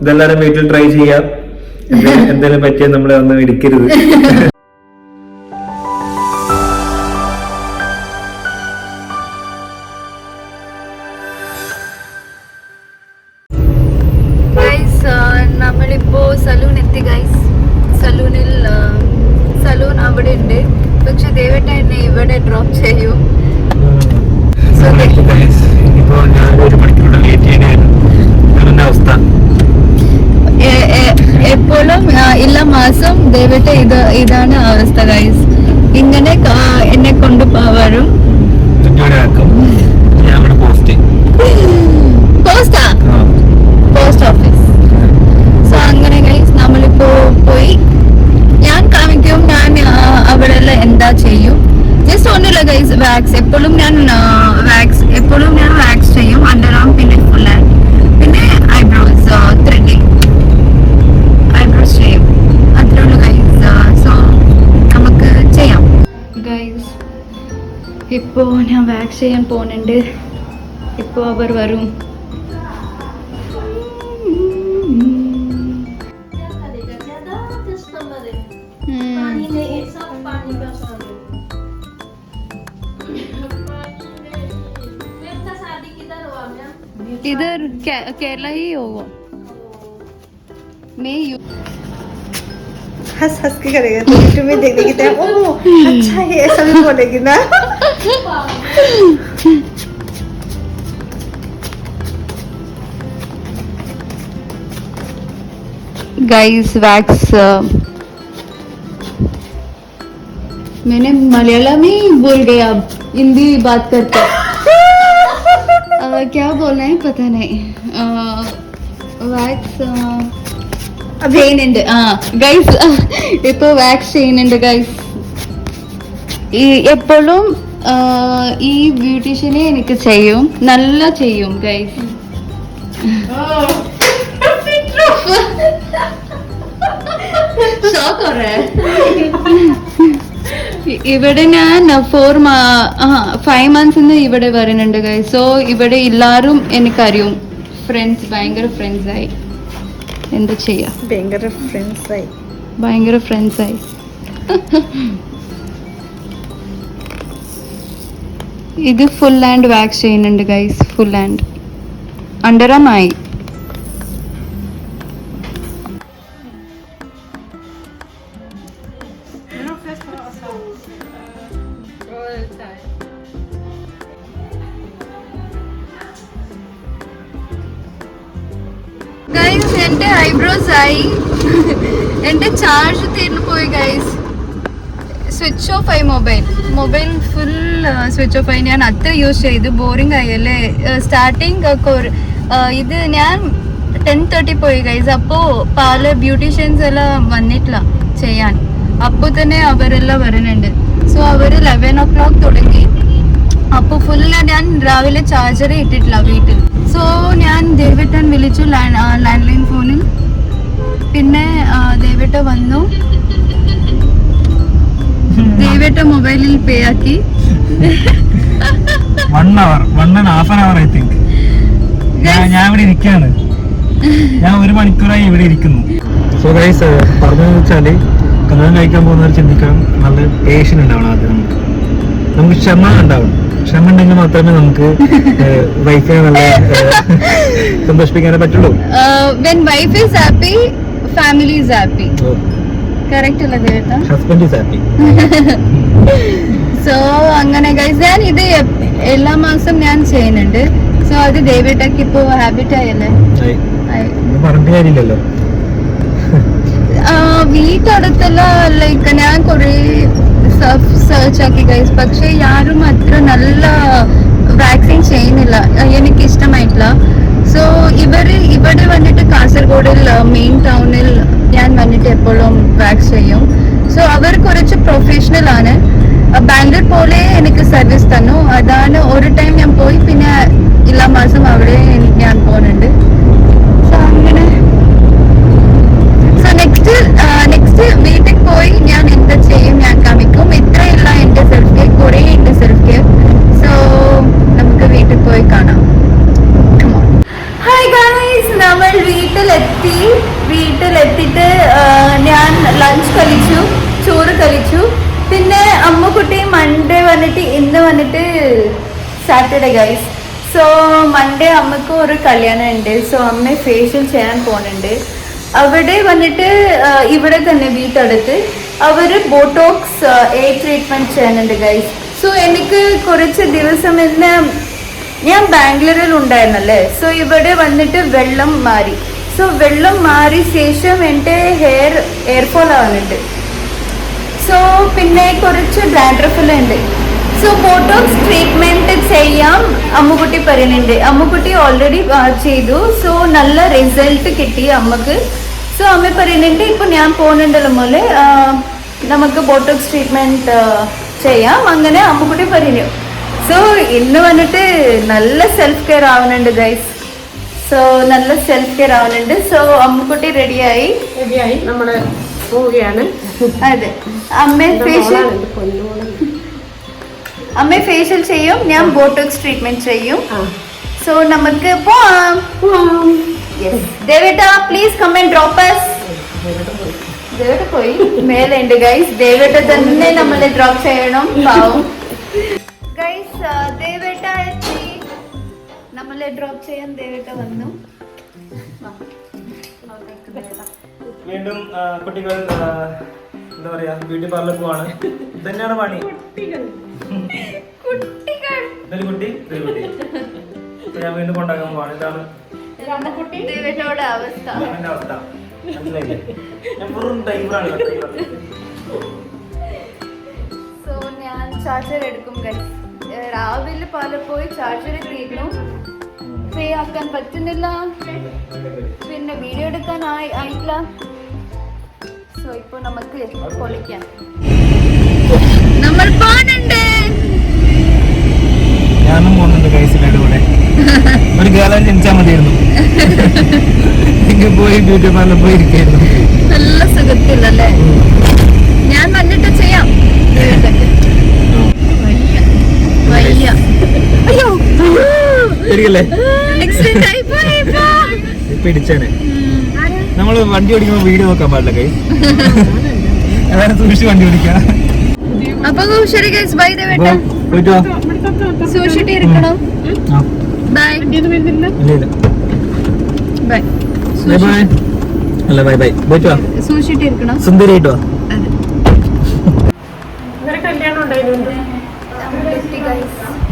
ഇതെല്ലാരും വീട്ടിൽ ട്രൈ ചെയ്യാം. എന്തെങ്കിലും- പറ്റിയാൽ നമ്മളെ ഒന്നും ഇടിക്കരുത്. വാക്സ്. എപ്പോഴും ഞാൻ വാക്സ് എപ്പോഴും ഞാൻ വാക്സ് ചെയ്യും. അണ്ടർആം പിന്നെ ഫുൾ പിന്നെ ഐബ്രോസ് ത്രെഡിങ് ഐബ്രോസ് ചെയ്യും. അത്രേ ഉള്ളൂ ഗൈസ് സോ നമുക്ക് ചെയ്യാം. ഗൈസ് ഇപ്പോൾ ഞാൻ വാക്സ് ചെയ്യാൻ പോകുന്നുണ്ട് ഇപ്പോൾ അവർ വരും. केरला ही होगा। मैं यू हंस हंस के करेगा। तो यूट्यूब में देख देगी तो ओ अच्छा है ऐसा भी बोलेगी ना। गाइस वैक्स मैंने मलयालम ही बोल गया अब हिंदी बात करते। क्या बोलना है पता नहीं വാക്സ് ചെയ്യുന്നുണ്ട് ആ ഗൈസ് ഇപ്പൊ വാക്സ് ചെയ്യുന്നുണ്ട് ഗൈസ് ഈ എപ്പോഴും ആ, ഈ ബ്യൂട്ടീഷ്യനെ എനിക്ക് ചെയ്യും നല്ല ചെയ്യും ഗൈസ് ഷോക്ക് ഇവിടെ ഞാൻ ഫോർ ഫൈവ് മന്ത്സ് ഇവിടെ വരുന്നുണ്ട് ഗൈസ് സോ ഇവിടെ എല്ലാരും എനിക്കറിയും. ഫ്രണ്ട്സ് ഭയങ്കര ഫ്രണ്ട്സ് ആയി. എന്താ ചെയ്യാ? ഭയങ്കര ഫ്രണ്ട്സ് ആയി. ഭയങ്കര ഫ്രണ്ട്സ് ആയി. ഇത് ഫുൾ ആൻഡ് വാക്സ് ചെയ്യുന്നുണ്ട് ഗൈസ് ഫുൾ ഹാൻഡ് അണ്ടറമായി ആയി. എന്റെ ചാർജ് തീർന്നു പോയി ഗൈസ് സ്വിച്ച് ഓഫ് ആയി mobile mobile full switch off ആയി. ഞാൻ അത്ര യൂസ് ചെയ്ത്. ബോറിംഗ് ആയി അല്ലേ? സ്റ്റാർട്ടിങ് ഒക്കെ ഇത് ഞാൻ ടെൻ തേർട്ടി പോയി ഗൈസ് അപ്പോ പല ബ്യൂട്ടീഷ്യൻസ് എല്ലാം വന്നിട്ടില്ല ചെയ്യാൻ. അപ്പോൾ തന്നെ അവരെല്ലാം വരുന്നുണ്ട്. സോ അവർ ലെവൻ ഓ ക്ലോക്ക് തുടങ്ങി. അപ്പോൾ ഫുൾ ഞാൻ രാവിലെ ചാർജറേ ഇട്ടിട്ടില്ല വീട്ടിൽ. സോ ഞാൻ ദേവേട്ടൻ വിളിച്ചു ലാൻഡ് ലൈൻ ഫോണിൽ പിന്നെ ദേവേട്ട വന്നു. ദേവേട്ട മൊബൈലിൽ പേ ആക്കി. One hour one and half an hour I think ഞാൻ ഇവിടെ ഇരിക്കുകയാണ് ഞാൻ ഒരു മണിക്കൂറായി ഇവിടെ ഇരിക്കുന്നു. സോ ഗൈസ് പറഞ്ഞതെന്ന് വെച്ചാൽ കല്യാണം കഴിക്കാൻ പോകുന്നവർ ചിന്തിക്കാം നല്ല പേഷ്യൻ ഉണ്ടാവണം ആദ്യം നമുക്ക്. നമുക്ക് ക്ഷമ ഉണ്ടാവണം. ക്ഷമ ഉണ്ടെങ്കിൽ മാത്രമേ നമുക്ക് വൈഫിനെ നല്ല സന്തോഷിപ്പിക്കാനേ പറ്റുള്ളൂ. When wife is happy family is happy correct അല്ലേ ദേവേട്ട ഹസ്ബൻഡ് ഈസ് ഹാപ്പി സോ അങ്ങനെ ഗൈസ് ഞാൻ ഇത് എല്ലാ മാസം ഞാൻ ചെയ്യുന്നുണ്ട്. സോ അത് ദേവേട്ടക്ക് ഇപ്പോ ഹാബിറ്റ് ആയല്ലേ? ആയി. പറഞ്ഞിട്ട് കാര്യമില്ലല്ലോ. വീട്ടടുത്തുള്ള ലൈക്ക് ഞാൻ കുറേ സെർച്ച് ആക്കി ഗൈസ് പക്ഷെ യാരും അത്ര നല്ല വാക്സിൻ ചെയ്യുന്നില്ല. എനിക്ക് ഇഷ്ടമായിട്ടില്ല. സോ ഇവർ ഇവിടെ വന്നിട്ട് കാസർഗോഡിൽ മെയിൻ ടൗണിൽ ഞാൻ വന്നിട്ട് എപ്പോഴും വാക്സ് ചെയ്യും. സോ അവർ കുറച്ച് പ്രൊഫഷണൽ ആണ്. ബാംഗ്ലൂർ പോലെ എനിക്ക് സർവീസ് തന്നു. അതാണ് ഒരു ടൈം ഞാൻ പോയി. പിന്നെ എല്ലാ മാസം അവിടെ ഞാൻ പോകുന്നുണ്ട്. സോ അങ്ങനെ. സോ നെക്സ്റ്റ് നെക്സ്റ്റ് വീട്ടിൽ പോയി ഞാൻ എന്താ ചെയ്യും ഞാൻ കാണിക്കും ഇത്രയില്ല എന്റെ സെൽഫ് കെയർ കുറേ ഉണ്ട് സെൽഫ് കെയർ സോ നമുക്ക് വീട്ടിൽ പോയി കാണാം. നമ്മൾ വീട്ടിലെത്തി വീട്ടിലെത്തിയിട്ട് ഞാൻ ലഞ്ച് കഴിച്ചു ചോറ് കഴിച്ചു. പിന്നെ അമ്മക്കുട്ടി മൺഡേ വന്നിട്ട് ഇന്ന് വന്നിട്ട് സാറ്റർഡേ ഗൈസ് സോ മൺഡേ അമ്മയ്ക്ക് ഒരു കല്യാണം ഉണ്ട് സോ അമ്മ ഫേഷ്യൽ ചെയ്യാൻ പോകുന്നുണ്ട് അവിടെ വന്നിട്ട് ഇവിടെ തന്നെ വീട്ടടുത്ത് അവർ ബോട്ടോക്സ് എ ട്രീറ്റ്മെന്റ് ചെയ്യുന്നുണ്ട് ഗൈസ് സോ എനിക്ക് കുറച്ച് ദിവസം ഇന്ന് ഞാൻ ബാംഗ്ലൂരിൽ ഉണ്ടായിരുന്നല്ലേ സോ ഇവിടെ വന്നിട്ട് വെള്ളം മാറി. സോ വെള്ളം മാറി ശേഷം എന്റെ ഹെയർ എയർഫോൾ ആവുന്നുണ്ട്. സോ പിന്നെ കുറച്ച് ഡാൻഡ്രഫെല്ലാം ഉണ്ട്. സോ ബോട്ടോക്സ് ട്രീറ്റ്മെന്റ് ചെയ്യാം അമ്മുക്കുട്ടി പറയുന്നുണ്ട്. അമ്മുക്കുട്ടി ഓൾറെഡി ചെയ്തു. സോ നല്ല റിസൾട്ട് കിട്ടി അമ്മയ്ക്ക്. സോ അമ്മ പറയുന്നുണ്ട് ഇപ്പൊ ഞാൻ പോകുന്നുണ്ടല്ലോ മോലെ നമുക്ക് ബോട്ടോക്സ് ട്രീറ്റ്മെന്റ് ചെയ്യാം. അങ്ങനെ അമ്മുക്കുട്ടി പറഞ്ഞു സോ ഇന്ന് വന്നിട്ട് നല്ല സെൽഫ് കെയർ ആവുന്നുണ്ട് ഗൈസ് സോ നല്ല സെൽഫ് കെയർ ആവുന്നുണ്ട്. സോ അമ്മക്കുട്ടി റെഡിയായി റെഡിയായി നമ്മൾ പോവുകയാണ്. അതെ. അമ്മ ഫേഷ്യൽ അമ്മ ഫേഷ്യൽ ചെയ്യും ഞാൻ ബോട്ടോക്സ് ട്രീറ്റ്മെന്റ് ചെയ്യും. സോ നമുക്ക് പോവാം. ദേവേട്ട please come and drop us. ദേവേട്ട പോയി. മേലെ ഉണ്ട് ഗൈസ് ദേവേട്ട തന്നെ നമ്മളെ ഡ്രോപ്പ് ചെയ്യണം പാവം. ഗൈസ് ദേവേട്ട എത്തി. നമ്മളെ ഡ്രോപ്പ് ചെയ്യാൻ ദേവേട്ട വന്നു. വീണ്ടും കുട്ടികൾ എന്താ പറയാ ബ്യൂട്ടി പാർലർ പോവാണ്. ഇതന്നെയാണ് പണി. കുട്ടികൾ. ഇതൊരു കുട്ടി? ഇതൊരു കുട്ടി. ഇപ്പൊ ഞാൻ വീണ്ടും കൊണ്ടാക്കാൻ പോവാണ്. ഇതാണ് ദേവേട്ടയുടെ അവസ്ഥ. അവസ്ഥ. മനസ്സിലായില്ലേ? ഞാൻ വെറും ഡ്രൈവറാണ് സോ ഞാൻ ചാർജർ എടുക്കും ഗൈസ് രാവിലെ പലപ്പോയി ചാർജർ തീർന്നു പേ ആക്കാൻ പറ്റുന്നില്ല. പിന്നെ വീഡിയോ എടുക്കാൻ ആയി ആയിട്ടില്ല. സോ ഇപ്പൊ നമുക്ക് പൊളിക്കാം. നമ്മൾ പോണുണ്ട്. ഞാനും പോകുന്നുണ്ട് കൈസിലൂടെ കൂടെ. ഒരു ഗേളം ജനിച്ചാൽ മതിയായിരുന്നു. എങ്കിൽ പോയി ബ്യൂട്ടി പാർലർ പോയി ഇരിക്കായിരുന്നു നല്ല സുഖത്തില്ലല്ലേ ഞാൻ വന്നിട്ട് ചെയ്യാം വയ്യ അയ്യോ ശരിയല്ലേ ആക്സിഡന്റ് ആയി പോയി ഇപ്പൊ. ഇപ്പൊ ഇടിച്ചാണ് നമ്മൾ വണ്ടി ഓടിക്കുമ്പോൾ വീഡിയോ നോക്കാൻ പാടില്ല കൈ അതാണ് സൂക്ഷിച്ച് വണ്ടി ഓടിക്കാം അപ്പൊ ശരി ഗൈസ് ബൈ പോയിട്ട്? സൂക്ഷിച്ചിട്ട് ഇരിക്കണം. ബൈ ബൈ ബൈ അല്ല ബൈ ബൈ പോയിട്ട്? വാ സൂക്ഷിച്ചിട്ട് ഇരിക്കണം. സുന്ദരിയായിട്ട് വാ ഇന്നലെ കല്യാണം ഉണ്ടായിരുന്നു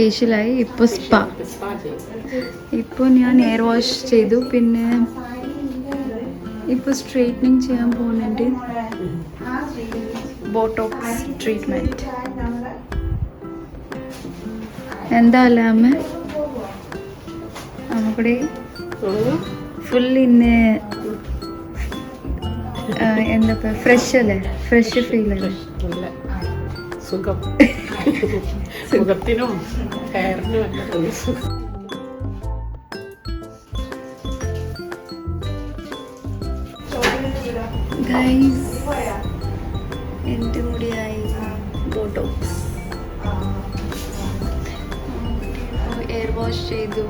ഫേഷ്യലായി ഇപ്പോൾ സ്പാ ഇപ്പോൾ ഞാൻ എയർ വാഷ് ചെയ്തു. പിന്നെ ഇപ്പോൾ സ്ട്രെയിറ്റനിങ് ചെയ്യാൻ പോകുന്നുണ്ട്. ബോട്ടോക്സ് ട്രീറ്റ്മെന്റ് എന്താ അല്ലാമ നമ്മുടെ ഫുൾ ഇന്ന് എന്താ ഫ്രഷ് അല്ലേ? ഫ്രഷ് ഫീൽ അല്ലേ? സുഖം. മുഖത്തിനും ഹെയറിനും സുഖം ഗൈസ് എന്റെ കൂടെയായി ബോട്ടോക്സ് എയർ വാഷ് ചെയ്തു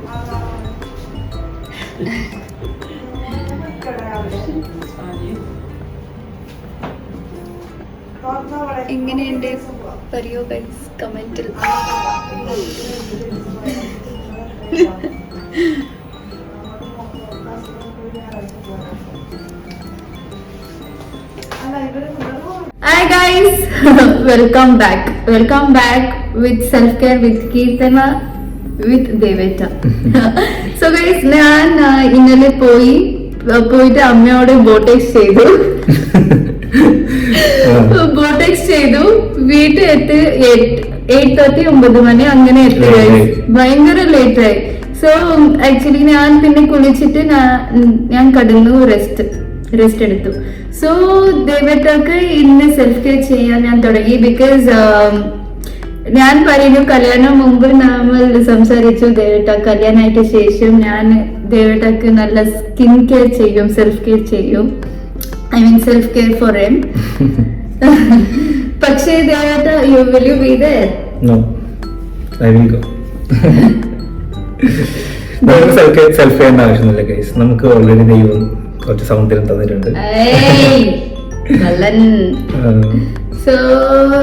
എങ്ങനെയുണ്ട് പറയൂ ഗൈസ് കമന്റിൽ Hi guys, welcome back. Welcome back with self care with Kirtana with Deveta. so guys, ഞാൻ ഇന്നലെ പോയി പോയിട്ട് അമ്മയോട് ബോട്ടെക്സ് ചെയ്തു ബോട്ടെക്സ് ചെയ്തു. വീട്ടിൽ എത്തി എയ്റ്റ് തേർട്ടി ഒമ്പത് മണി അങ്ങനെ എത്തി. ഭയങ്കര ലേറ്റ് ആയി. സോ ആക്ച്വലി ഞാൻ പിന്നെ കുളിച്ചിട്ട് ഞാൻ കടന്നു റെസ്റ്റ് റെസ്റ്റ് എടുത്തു. സോ ദൈവത്തേക്ക് ഇന്ന് സെൽഫ് കെയർ ചെയ്യാൻ ഞാൻ തുടങ്ങി ബിക്കോസ് ഞാൻ പറയുന്നു കല്യാണം മുമ്പ് നമ്മൾ സംസാരിച്ചു ദേവട്ട കല്യാണമായിട്ട് ശേഷം ഞാൻ ദേവട്ടക്ക് നല്ല സ്കിൻ കെയർ ചെയ്യും സെൽഫ് കെയർ ചെയ്യും. I mean self care for M പക്ഷേ Devatta you will you be there No, I will go. നമുക്ക് സെൽഫ് സെൽഫ് ചെയ്യേണ്ട ആവശ്യമില്ല ഗൈസ് നമുക്ക് ഓൾറെഡി ദൈവം കുറച്ച് സൗന്ദര്യം തന്നിട്ടുണ്ട്. സോ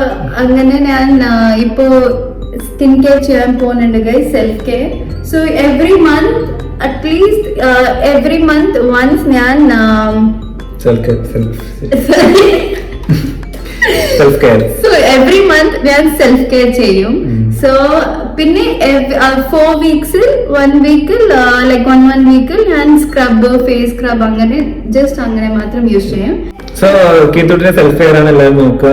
അങ്ങനെ ഞാൻ ഇപ്പോ സ്കിൻ കെയർ ചെയ്യാൻ പോകുന്നുണ്ട് guys self care so every month at least every month once ഞാൻ self care so every month ഞാൻ സെൽഫ് കെയർ ചെയ്യും സോ പിന്നെ ഫോർ വീക്സിൽ വൺ വീക്കിൽ ലൈക്ക് വൺ വൺ വീക്കിൽ ഞാൻ സ്ക്രബ് ഫേസ് സ്ക്രബ് അങ്ങനെ ജസ്റ്റ് അങ്ങനെ മാത്രം യൂസ് ചെയ്യും. സോ കീത്തൂട്ടിനെ സെൽഫ് കെയർ ആണ് എല്ലാവരും നോക്കുക.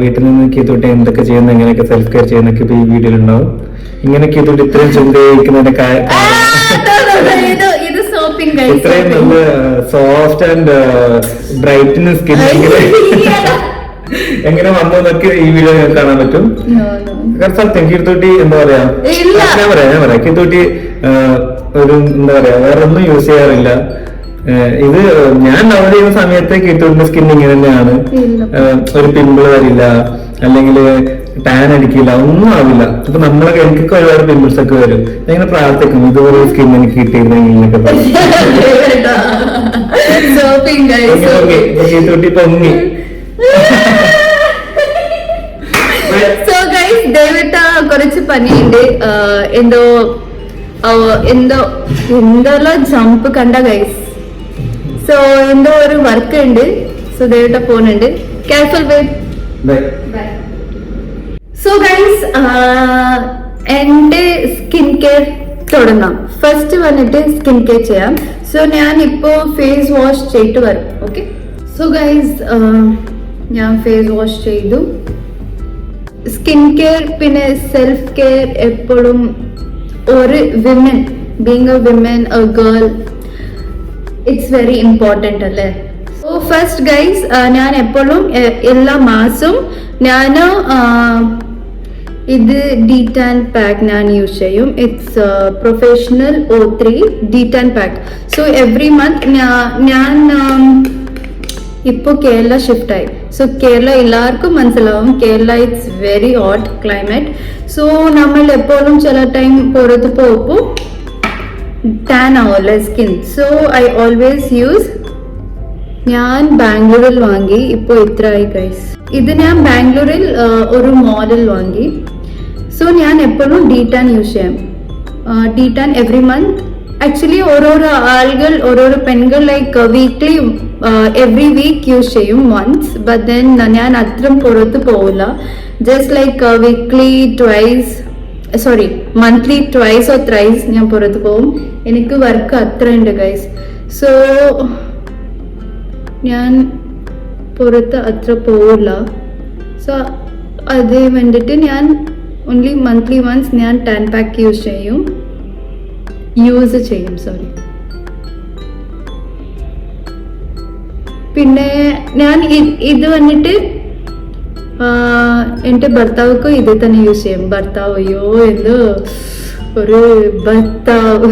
വീട്ടിൽ നിന്ന് കീത്തൂട്ടി എന്തൊക്കെ ചെയ്യുന്നു എങ്ങനെയൊക്കെ സെൽഫ് കെയർ ചെയ്യുന്നൊക്കെ ഇപ്പൊ ഈ വീഡിയോയിൽ ഉണ്ടാവും. ഇങ്ങനെ കീത്തൂട്ടി ഇത്രയും ചിന്തയിക്കുന്നതിന്റെ ആ, ഇത്രയും നല്ല സോഫ്റ്റ് ആൻഡ് ബ്രൈറ്റിന് സ്കിൻ എങ്ങനെ വന്നു എന്നൊക്കെ ഈ വീഡിയോ കാണാൻ പറ്റും. കീർത്തൂട്ടി എന്താ പറയാ. ഞാൻ പറയാം ഞാൻ പറയാം. കീർത്തൂട്ടി ഒരു എന്താ പറയാ വേറെ ഒന്നും യൂസ് ചെയ്യാറില്ല ഇത് ഞാൻ ഡൗൺ ചെയ്യുന്ന സമയത്ത് കീർത്തൂട്ടിന്റെ സ്കിൻ ഇങ്ങനെ തന്നെയാണ്. ഒരു പിമ്പിൾ വരില്ല. അല്ലെങ്കിൽ ടാൻ അടിക്കില്ല ഒന്നും ആവില്ല. ഇപ്പൊ നമ്മളൊക്കെ എനിക്കൊക്കെ ഒരുപാട് പിമ്പിൾസ് ഒക്കെ വരും. ഞാൻ ഇങ്ങനെ പ്രാർത്ഥിക്കും ഇതുപോലെ സ്കിൻ എനിക്ക് കിട്ടിയിരുന്നെങ്കിൽ കീർത്തൂട്ടി പൊങ്ങി. ദയവിട്ട് കുറച്ച് പനിയുണ്ട്. എന്തോ എന്തോ എന്തോ ജമ്പ് കണ്ട ഗൈസ് സോ എന്തോ ഒരു വർക്ക് ഉണ്ട്. സോ ദേവിട്ട പോണുണ്ട്. Careful bye bye so guys എന്റെ സ്കിൻ കെയർ തുടങ്ങാം. ഫസ്റ്റ് വന്നിട്ട് സ്കിൻ കെയർ ചെയ്യാം. സോ ഞാൻ ഇപ്പോൾ ഫേസ് വാഷ് ചെയ്തിട്ട് വരും ഓക്കെ സോ ഗൈസ് ഞാൻ ഫേസ് വാഷ് ചെയ്തു. സ്കിൻ കെയർ പിന്നെ സെൽഫ് കെയർ എപ്പോഴും ഒരു women being a women a girl it's very important അല്ലേ? സോ ഫസ്റ്റ് ഗൈസ് ഞാൻ എപ്പോഴും എല്ലാ മാസവും ഞാൻ ഇത് ഡീറ്റാൻ പാക്ക് ഞാൻ യൂസ് ചെയ്യും. It's professional O three detan pack so every month ഞാൻ ഇപ്പോൾ കേരള ഷിഫ്റ്റ് ആയി. സോ കേരള എല്ലാവർക്കും മനസ്സിലാവും. Kerala it's very hot climate so നമ്മൾ എപ്പോഴും ചില ടൈം പുറത്ത് പോകുമ്പോൾ ടാൻ ആവുമല്ലോ skin so I always use ഞാൻ ബാംഗ്ലൂരിൽ വാങ്ങി. ഇപ്പോൾ ഇത്ര ആയി ഗൈസ് ഇത് ഞാൻ ബാംഗ്ലൂരിൽ ഒരു മോഡൽ വാങ്ങി. സോ ഞാൻ എപ്പോഴും ഡി ടാൻ യൂസ് ചെയ്യാം. D tan every month actually ഓരോരോ ആളുകൾ ഓരോരോ പെൺകൾ like weekly every week use ചെയ്യും വൺസ് ബട്ട് ദെൻ ഞാൻ അത്രയും പുറത്ത് പോവില്ല. Just like weekly twice sorry monthly twice or thrice ഞാൻ പുറത്ത് പോകും എനിക്ക് വർക്ക് അത്ര ഉണ്ട് ഗൈസ് സോ ഞാൻ പുറത്ത് അത്ര പോവില്ല. സോ അത് വേണ്ടിയിട്ട് ഞാൻ ഓൺലി മന്ത്ലി വൺസ് ഞാൻ ടാൻ പാക്ക് യൂസ് ചെയ്യും. യൂസ് ചെയ്യും സോറി പിന്നെ ഞാൻ ഇത് വന്നിട്ട് എന്റെ ഭർത്താവ്ക്കും ഇത് തന്നെ യൂസ് ചെയ്യും. ഭർത്താവ് അയ്യോ എന്ത്? ഒരു ഭർത്താവ്.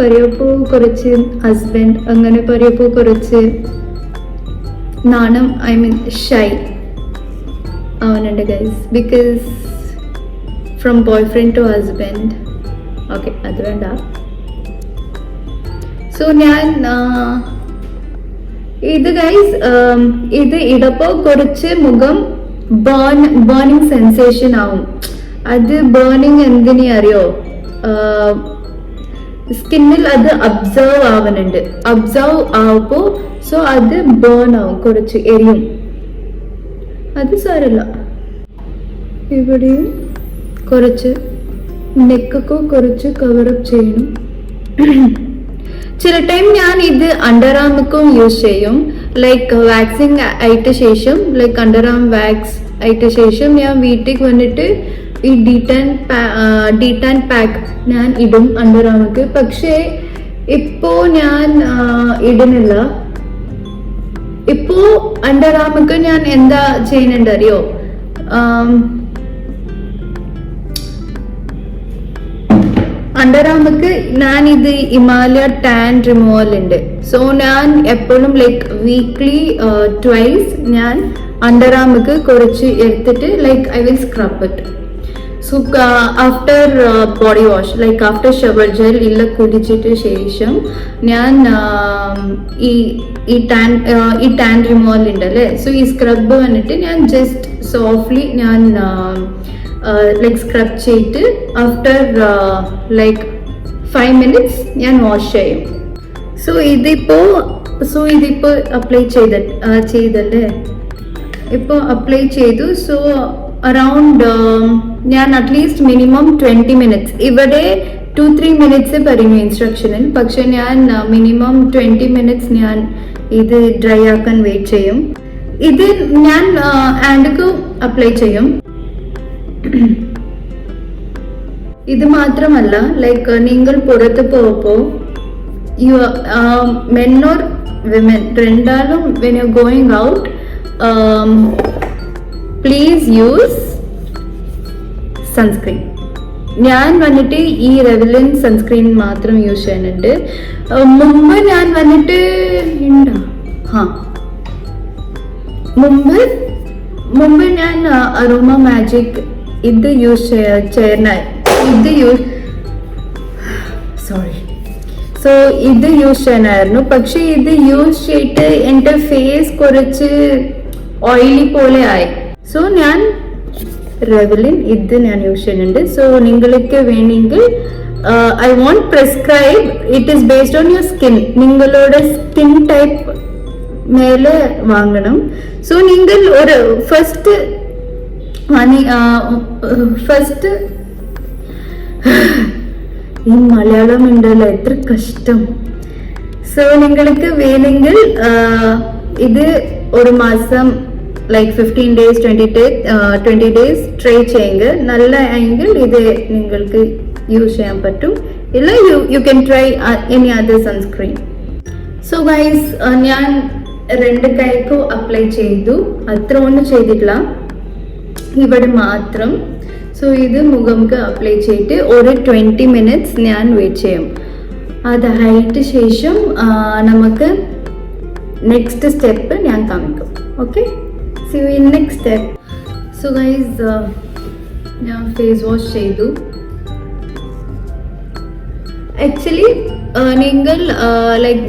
പറയപ്പോ കുറച്ച് ഹസ്ബൻഡ് അങ്ങനെ പറയപ്പോ കുറച്ച് നാണം ഐ മീൻ ഷൈ അവനുണ്ട് guys because from boyfriend to husband okay അത് വേണ്ട. സോ ഞാൻ ഇത് ഗൈസ് ഇത് ഇടപ്പോ കുറച്ച് മുഖം ബേൺ ബേണിങ് സെൻസേഷൻ ആവും. അത് ബേണിങ് എന്തിനെ അറിയോ? സ്കിന്നിൽ അത് അബ്സർവ് ആവുന്നുണ്ട് അബ്സർവ് ആവുമ്പോൾ സോ അത് ബേൺ ആവും കുറച്ച് എരിയും. അത് സാരല്ല. ഇവിടെയും കുറച്ച് നെക്കൊക്കെ കുറച്ച് കവറപ്പ് ചെയ്യണം. ചില ടൈം ഞാൻ ഇത് അണ്ടർ ആമക്കും യൂസ് ചെയ്യും. ലൈക്ക് വാക്സിങ് ആയിട്ട് ശേഷം ലൈക്ക് അണ്ടർ ആം വാക്സ് ആയിട്ട് ശേഷം ഞാൻ വീട്ടിലേക്ക് വന്നിട്ട് ഈ ഡീറ്റാൻ ഡീറ്റാൻ പാക്ക് ഞാൻ ഇടും അണ്ടർ ആമക്ക് പക്ഷേ ഇപ്പോ ഞാൻ ഇടുന്നില്ല. ഇപ്പോ അണ്ടർ ആർമക്ക് ഞാൻ എന്താ ചെയ്യുന്നുണ്ട് അറിയോ? അണ്ടർ ആർമക്ക് ഞാൻ ഇത് ഹിമാലയ ടാൻ റിമൂവൽ ഉണ്ട്. സോ ഞാൻ എപ്പോഴും ലൈക്ക് വീക്ക്ലി ട്വൈസ് ഞാൻ അണ്ടർ ആർമക്ക് കുറച്ച് എടുത്തിട്ട് like I will scrub it so after body wash like after shower gel ഇല്ല കുടിച്ചിട്ട് ശേഷം ഞാൻ ഈ ഈ ടാൻ ഈ ടാൻ റിമോവൽ ഉണ്ട് അല്ലേ സോ ഈ സ്ക്രബ് വന്നിട്ട് ഞാൻ ജസ്റ്റ് സോഫ്റ്റ്ലി ഞാൻ ലൈക്ക് സ്ക്രബ് ചെയ്തിട്ട് ആഫ്റ്റർ ലൈക്ക് ഫൈവ് മിനിറ്റ്സ് ഞാൻ വാഷ് ചെയ്യും സോ ഇതിപ്പോൾ സോ ഇതിപ്പോൾ അപ്ലൈ ചെയ്ത ചെയ്തല്ലേ ഇപ്പോൾ അപ്ലൈ ചെയ്തു സോ അറൗണ്ട് ഞാൻ at least minimum twenty minutes ഇവിടെ ടു ത്രീ മിനിറ്റ്സ് പറഞ്ഞു ഇൻസ്ട്രക്ഷനിൽ പക്ഷെ ഞാൻ മിനിമം ട്വന്റി മിനിറ്റ്സ് ഞാൻ ഇത് ഡ്രൈ ആക്കാൻ വെയിറ്റ് ചെയ്യും. ഇത് ഞാൻ ആൻഡ്ക്ക് അപ്ലൈ ചെയ്യും. ഇത് മാത്രമല്ല ലൈക്ക് നിങ്ങൾ പുറത്ത് പോകുമ്പോൾ you men or women രണ്ടാലും when you going out please use sunscreen ഞാൻ വന്നിട്ട് ഈ റെവലൻ സൺസ്ക്രീൻ മാത്രം യൂസ് ചെയ്യുന്നുണ്ട്. മുമ്പ് ഞാൻ വന്നിട്ട് ഉണ്ടോ ഹാ. മുമ്പ് മുമ്പ് ഞാൻ അറോമ മാജിക് ഇത് യൂസ് ചെയ്യുന്ന ഇത് യൂസ് സോറി സോ ഇത് യൂസ് ചെയ്യാനായിരുന്നു. പക്ഷെ ഇത് യൂസ് ചെയ്തിട്ട് എന്റെ ഫേസ് കുറച്ച് ഓയിലി പോലെ ആയി. സോ ഞാൻ റെവലിൻ ഇത് ഞാൻ യൂസ് ചെയ്യുന്നുണ്ട്. സോ നിങ്ങൾക്ക് വേണമെങ്കിൽ I won't prescribe it is based on your skin നിങ്ങളുടെ സ്കിൻ ടൈപ്പ് മേലെ വാങ്ങണം. സോ നിങ്ങൾ ഒരു ഫസ്റ്റ് ഫസ്റ്റ് ഈ മലയാളം ഉണ്ടല്ലോ എത്ര കഷ്ടം. സോ നിങ്ങൾക്ക് വേണമെങ്കിൽ ഇത് ഒരു മാസം like fifteen days twenty day twenty days try ചെയ്യുക നല്ല എങ്കിൽ ഇത് നിങ്ങൾക്ക് യൂസ് ചെയ്യാൻ പറ്റും ഇല്ല you you can try any other sunscreen so guys ഞാൻ രണ്ട് കൈക്കും അപ്ലൈ ചെയ്തു അത്ര ഒന്നും ചെയ്തിട്ടില്ല ഇവിടെ മാത്രം സോ ഇത് മുഖംക്ക് അപ്ലൈ ചെയ്തിട്ട് ഒരു ട്വന്റി മിനിറ്റ്സ് ഞാൻ വെയിറ്റ് ചെയ്യും അതായിട്ട് ശേഷം നമുക്ക് നെക്സ്റ്റ് സ്റ്റെപ്പ് ഞാൻ കാണിക്കും okay see in next step so guys ഞാൻ ഫേസ് വാഷ് ചെയ്തു. ആക്ച്വലി നിങ്ങൾ ലൈക്ക്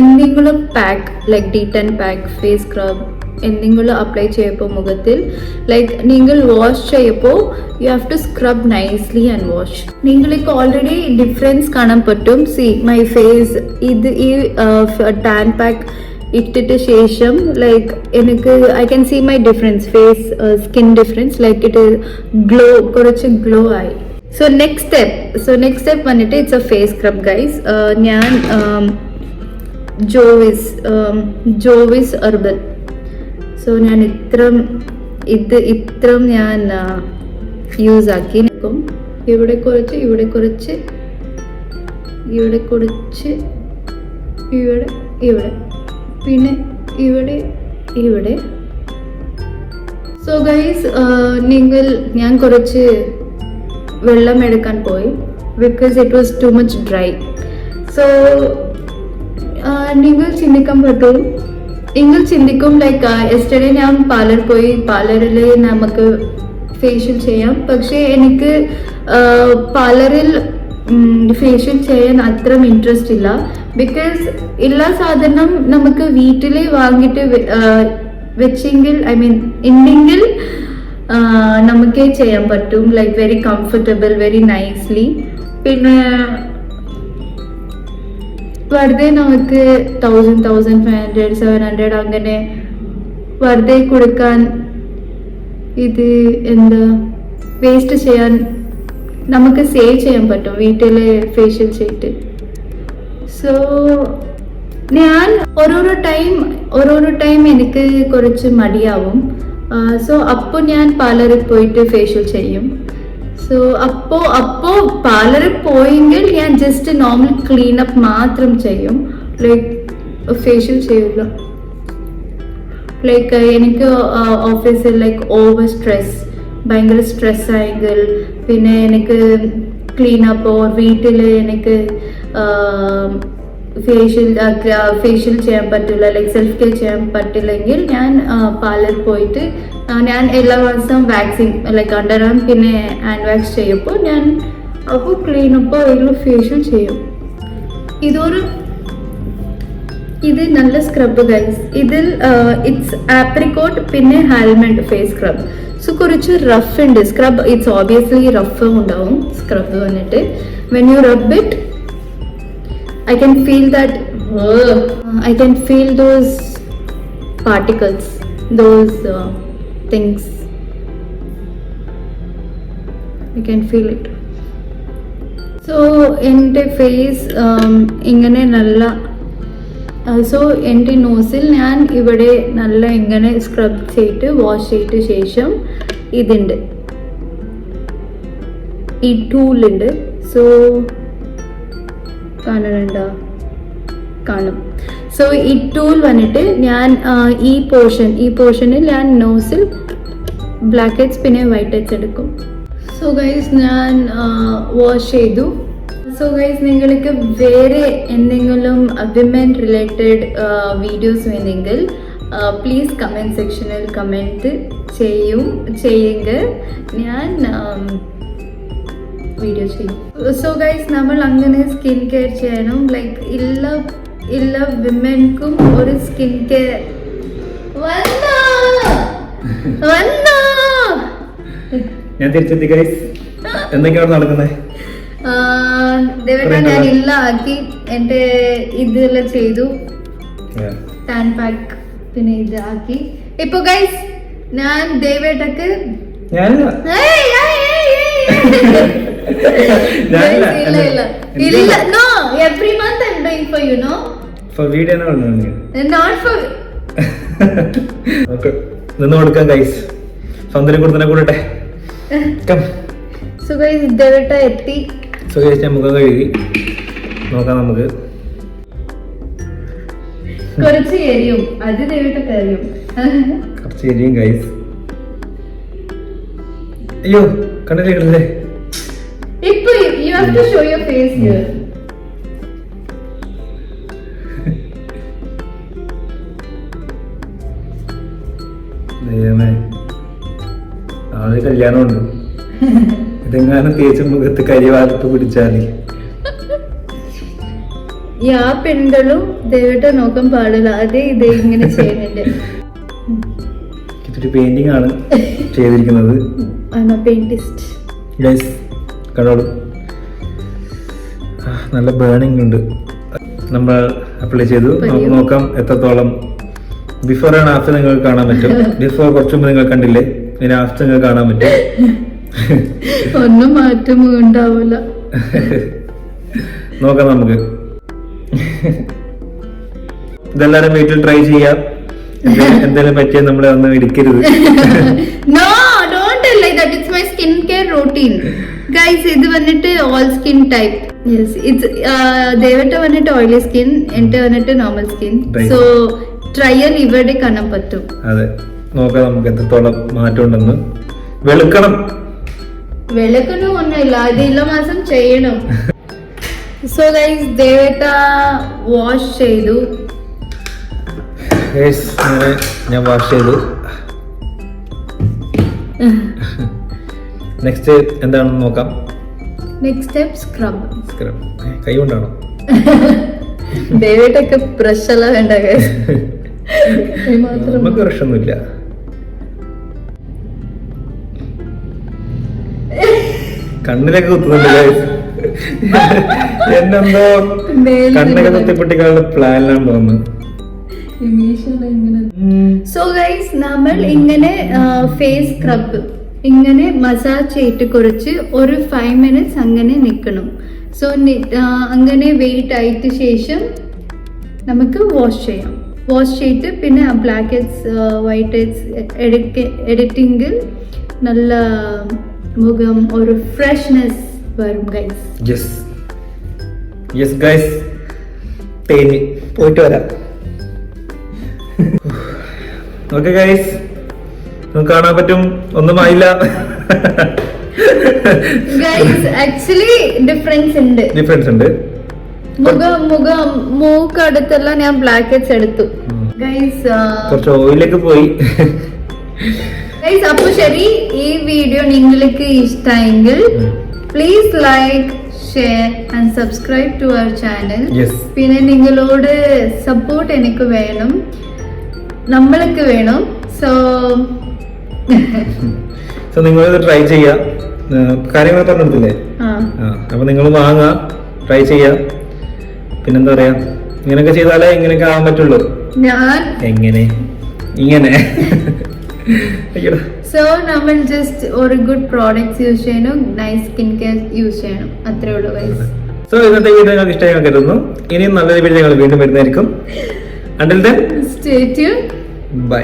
എന്തെങ്കിലും pack like D tan pack face scrub എന്തെങ്കിലും അപ്ലൈ ചെയ്യപ്പോൾ മുഖത്തിൽ ലൈക്ക് നിങ്ങൾ wash ചെയ്യപ്പോൾ you have to scrub nicely and wash നിങ്ങൾക്ക് ഓൾറെഡി ഡിഫറൻസ് കാണാൻ പറ്റും. സി മൈ ഫേസ് ഇത് ഈ ടാൻ പാക്ക് ഇട്ടിട്ട് ശേഷം ലൈക്ക് എനിക്ക് I can see my difference face skin difference like it glow കുറച്ച് ഗ്ലോ ആയി. So next step so next step വന്നിട്ട് it's a face scrub guys ഞാൻ ജോവിസ് ജോവിസ് അർബൻ സോ ഞാൻ ഇത്രം ഇത് ഇത്രം ഞാൻ യൂസ് ആക്കി. നിൽക്കും ഇവിടെ കുറച്ച് ഇവിടെ കുറച്ച് ഇവിടെ കുറച്ച് ഇവിടെ ഇവിടെ. പിന്നെ ഇവിടെ ഇവിടെ. സോ ഗൈസ് നിങ്ങൾ ഞാൻ കുറച്ച് വെള്ളം എടുക്കാൻ പോയി. Because it was too much dry so നിങ്ങൾ ചിന്തിക്കാൻ പറ്റും. നിങ്ങൾ ചിന്തിക്കും ലൈക്ക് എസ്റ്റഡേ ഞാൻ പാർലർ പോയി. പാർലറിൽ നമുക്ക് ഫേഷ്യൽ ചെയ്യാം. പക്ഷേ എനിക്ക് പാർലറിൽ ഫേഷ്യൽ ചെയ്യാൻ അത്ര ഇൻട്രസ്റ്റ് ഇല്ല. ബിക്കോസ് എല്ലാ സാധനം നമുക്ക് വീട്ടിൽ വാങ്ങിയിട്ട് വെച്ചെങ്കിൽ ഐ മീൻ ഉണ്ടെങ്കിൽ നമുക്കേ ചെയ്യാൻ പറ്റും like very comfortable very nicely പിന്നെ വെറുതെ നമുക്ക് thousand thousand five hundred seven hundred അങ്ങനെ വെറുതെ കൊടുക്കാൻ ഇത് എന്താ വേസ്റ്റ് ചെയ്യാൻ നമുക്ക് സേവ് ചെയ്യാൻ പറ്റും വീട്ടിൽ ഫേഷ്യൽ ചെയ്തിട്ട് സോ ഞാൻ ഓരോരോ ടൈം ഓരോരോ ടൈം എനിക്ക് കുറച്ച് മടിയാവും. സോ അപ്പോൾ ഞാൻ പാർലറിൽ പോയിട്ട് ഫേഷ്യൽ ചെയ്യും. സോ അപ്പോൾ അപ്പോൾ പാർലറിൽ പോയെങ്കിൽ ഞാൻ ജസ്റ്റ് നോർമൽ ക്ലീനപ്പ് മാത്രം ചെയ്യും. ലൈക്ക് ഫേഷ്യൽ ചെയ്യില്ല ലൈക്ക് എനിക്ക് ഓഫീസിൽ ലൈക്ക് ഓവർ സ്ട്രെസ് ഭയങ്കര സ്ട്രെസ് ആയെങ്കിൽ പിന്നെ എനിക്ക് ക്ലീൻ അപ്പ് ഓർ വീട്ടിൽ എനിക്ക് ഫേഷ്യൽ ഫേഷ്യൽ ചെയ്യാൻ പറ്റില്ല അല്ലെങ്കിൽ സെൽഫ് കെയർ ചെയ്യാൻ പറ്റില്ലെങ്കിൽ ഞാൻ പാർലറിൽ പോയിട്ട് ഞാൻ എല്ലാ മാസം വാക്സിൻ ലൈക്ക് അണ്ടർ ആം പിന്നെ ഹാൻഡ് വാക്സ് ചെയ്യുമ്പോൾ ഞാൻ അപ്പോൾ ക്ലീൻ അപ്പോൾ എല്ലാം ഫേഷ്യൽ ചെയ്യും. ഇതൊരു ഇത് നല്ല സ്ക്രബ് ഗൈസ് ഇതിൽ ഇറ്റ്സ് ആപ്രിക്കോട്ട് പിന്നെ ഹാൽമെൻഡ് ഫേസ് സ്ക്രബ് സോ കുറച്ച് റഫ് ഉണ്ട്. സ്ക്രബ് ഇറ്റ്സ് ഓബിയസ്ലി റഫ് ഉണ്ടാവും സ്ക്രബ് വന്നിട്ട്. When you rub it I that uh, I can feel those particles, those uh, things. I can feel it. So എന്റെ face ഇങ്ങനെ നല്ല so എന്റെ nozzle ഞാൻ ഇവിടെ നല്ല ഇങ്ങനെ സ്ക്രബ് ചെയ്തിട്ട് വാഷ് ചെയ്തിട്ട് ശേഷം ഇതുണ്ട് ഈ ടൂളുണ്ട് സോ കാണുന്നുണ്ടോ കാണും സോ ഈ ടൂൾ വന്നിട്ട് ഞാൻ ഈ പോർഷൻ ഈ പോർഷനിൽ ഞാൻ നോസിൽ ബ്ലാക്ക് ഹെഡ്സ് പിന്നെ വൈറ്റ് ഹെഡ്സ് എടുക്കും. സോ ഗൈസ് ഞാൻ വാഷ് ചെയ്തു. സോ ഗൈസ് നിങ്ങൾക്ക് വേറെ എന്തെങ്കിലും വിമൻ റിലേറ്റഡ് വീഡിയോസ് വേണമെങ്കിൽ പ്ലീസ് കമന്റ് സെക്ഷനിൽ കമന്റ് ചെയ്യും ചെയ്യുക ഞാൻ വീഡിയോ ചെയ്യും. സോ ഗൈസ് നമ്മൾ അങ്ങനെ സ്കിൻ കെയർ ചെയ്യണം. ലൈക്ക് എല്ലാ എല്ലാ വിമൻക്കും ഒരു സ്കിൻ കെയർ ഞാൻ തിരിച്ചെത്തി ഗൈസ് എന്തൊക്കെയാണ് നടക്കുന്നത് ദേവേട്ട ഞാൻ ഇല്ല ആക്കി. എന്റെ ഇതെല്ലാം ചെയ്തു. ടാൻ പാക്ക് പിന്നെ ഇത് ആക്കി. ഇപ്പൊ ഗൈസ് ഞാൻ ദേവേട്ടക്ക് ഞാനില്ല. ഇല്ല no every month I'm doing for you no for video തന്നെ പറഞ്ഞു നോട്ട് ഫോർ നമുക്ക് നിന്ന് കൊടുക്കാം ഗൈസ് സൗന്ദര്യം കൊടുത്തനെ കൂടട്ടെ. കം സോ ഗൈസ് ദേവേട്ട എത്തി. സോ ഗൈസ് ഞാൻ മുഖം കഴുകി. നോക്കാം നമുക്ക്. കുറച്ച് എരിയും. അത് ദേവേട്ട കറിയും. കുറച്ച് എരിയും ഗൈസ് അയ്യോ കണ്ടില്ലേ കണ്ടില്ലേ ഇപ്പൊ you have to show your face here ദൈവമേ നാളെ കല്യാണമുണ്ട്. ഇതെങ്ങാനും തേച്ച് മുഖത്ത് കരിവാർത്ത് പിടിച്ചാൽ ആ പെണ്ണുകളും ദേവേട്ട നോക്കാൻ പാടില്ല. അതേ ഇത് ഇങ്ങനെ ചെയ്യുന്നുണ്ട്. ഇതൊരു പെയിന്റിംഗ് ആണ് ചെയ്തിരിക്കുന്നത്. I'm a paintist guys കണ്ടോളൂ നല്ല ബേണിംഗ് ഉണ്ട്. നമ്മൾ അപ്ലൈ ചെയ്തു. നമുക്ക് നോക്കാം എത്രത്തോളം ബിഫോർ ആൻഡ് ആഫ്റ്റർ നിങ്ങൾക്ക് കാണാൻ പറ്റും. ബിഫോർ കുറച്ചു മുമ്പ് നിങ്ങൾ കണ്ടില്ലേ? ഇനി ആഫ്റ്റർ നിങ്ങൾക്ക് കാണാൻ പറ്റും. ഒന്നും മാറ്റം ഉണ്ടാവില്ല. നോക്കാം നമുക്ക്. ഇതെല്ലാരും വീട്ടിൽ ട്രൈ ചെയ്യാം. എന്തെങ്കിലും- പറ്റിയ നമ്മളെ ഒന്നും ഇടിക്കരുത്. No don't like that it's my skin care routine guys ഇത് വന്നിട്ട് all skin type yes it's ദേവട്ട വന്നിട്ട് ഓയിലി സ്കിൻ എന്റെ വന്നിട്ട് നോർമൽ സ്കിൻ സോ ട്രയൽ ഇവിടെ കാണാൻ പറ്റും. അതെ. നോക്കാം നമുക്ക് എത്രത്തോളം മാറ്റം ഉണ്ടെന്ന് വെളുക്കണം വെളുക്കணும் ഒന്നുമില്ല. അത് എല്ലാ മാസം ചെയ്യണം. സോ ഗൈസ് ദേവട്ട വാഷ് ചെയ്തു. ഞാൻ വാഷ് ചെയ്തു. നെക്സ്റ്റ് എന്താണെന്ന് നോക്കാം. നെക്സ്റ്റ് സ്റ്റെപ്പ് സ്ക്രബ് സ്ക്രബ് കൈ കൊണ്ടാണോ ദയവായിട്ടൊക്കെ ബ്രഷ് അല്ല വേണ്ട നമുക്ക് പ്രശ്നമൊന്നുമില്ല കണ്ണിലൊക്കെ കുത്തുന്നുണ്ട്. എന്നെന്തോ കണ്ണൊക്കെ കുത്തിപ്പൊട്ടിക്കാനുള്ള പ്ലാനിലാണ് തോന്നുന്നത് സോ ഗൈസ് നമ്മൾ ഇങ്ങനെ ഫേസ് സ്ക്രബ് ഇങ്ങനെ മസാജ് ചെയ്തിട്ട് കുറച്ച് ഒരു ഫൈവ് മിനിറ്റ്സ് അങ്ങനെ നിൽക്കണം. സോ അങ്ങനെ വെയിറ്റ് ആയിട്ട് ശേഷം നമുക്ക് വാഷ് ചെയ്യാം. വാഷ് ചെയ്തിട്ട് പിന്നെ ആ ബ്ലാക്ക് ഹെഡ്സ് വൈറ്റ് ഹെഡ്സ് എഡിറ്റിംഗിൽ നല്ല മുഖം ഒരു ഫ്രഷ്നെസ് വരും ഗൈസ് യെസ് യെസ് ഗൈസ് പോയിട്ട് വരാം. ഓക്കെ ഗൈസ് കാണാൻ പറ്റും. ഒന്നും ആയില്ല. ആക്ച്വലി ഡിഫറൻസ് ഉണ്ട്. ഡിഫറൻസ് ഉണ്ട്. മുഖം മുഖം മൂക്കടുത്തെല്ലാം ഞാൻ ബ്ലാക്ക് ഹെഡ്സ് എടുത്തു ഗൈസ് കുറച്ച് ഓയിലേക്ക് പോയി. ഗൈസ് അപ്പൊ ശരി ഈ വീഡിയോ നിങ്ങൾക്ക് ഇഷ്ടമെങ്കിൽ please like share and subscribe to our channel പിന്നെ നിങ്ങളോട് സപ്പോർട്ട് എനിക്ക് വേണം. നമ്മൾക്ക് വേണം. സോ സോ നിങ്ങൾ ഇത് ട്രൈ ചെയ്യാം കാര്യങ്ങൾ ആ. അപ്പൊ നിങ്ങൾ വാങ്ങാ ട്രൈ ചെയ്യാം. പിന്നെന്താ പറയാ? ഇങ്ങനെയൊക്കെ ചെയ്താലേ ഇങ്ങനെയൊക്കെ ആവാൻ പറ്റുള്ളൂ. ഞാൻ എങ്ങനെ? ഇങ്ങനെ. സോ നമ്മൾ ജസ്റ്റ് ഒരു ഗുഡ് പ്രോഡക്റ്റ്സ് യൂസ് ചെയ്യണം നൈസ് സ്കിൻ കെയർ യൂസ് ചെയ്യണം. അത്രേ ഉള്ളൂ ഗൈസ് സോ ഇന്നത്തെ വീഡിയോ നിങ്ങൾക്ക് ഇഷ്ടമായി കരുതുന്നു. ഇനിയും നല്ലൊരു വീഡിയോ ഞങ്ങൾ വീണ്ടും വരുന്നതായിരിക്കും. Until then stay tuned bye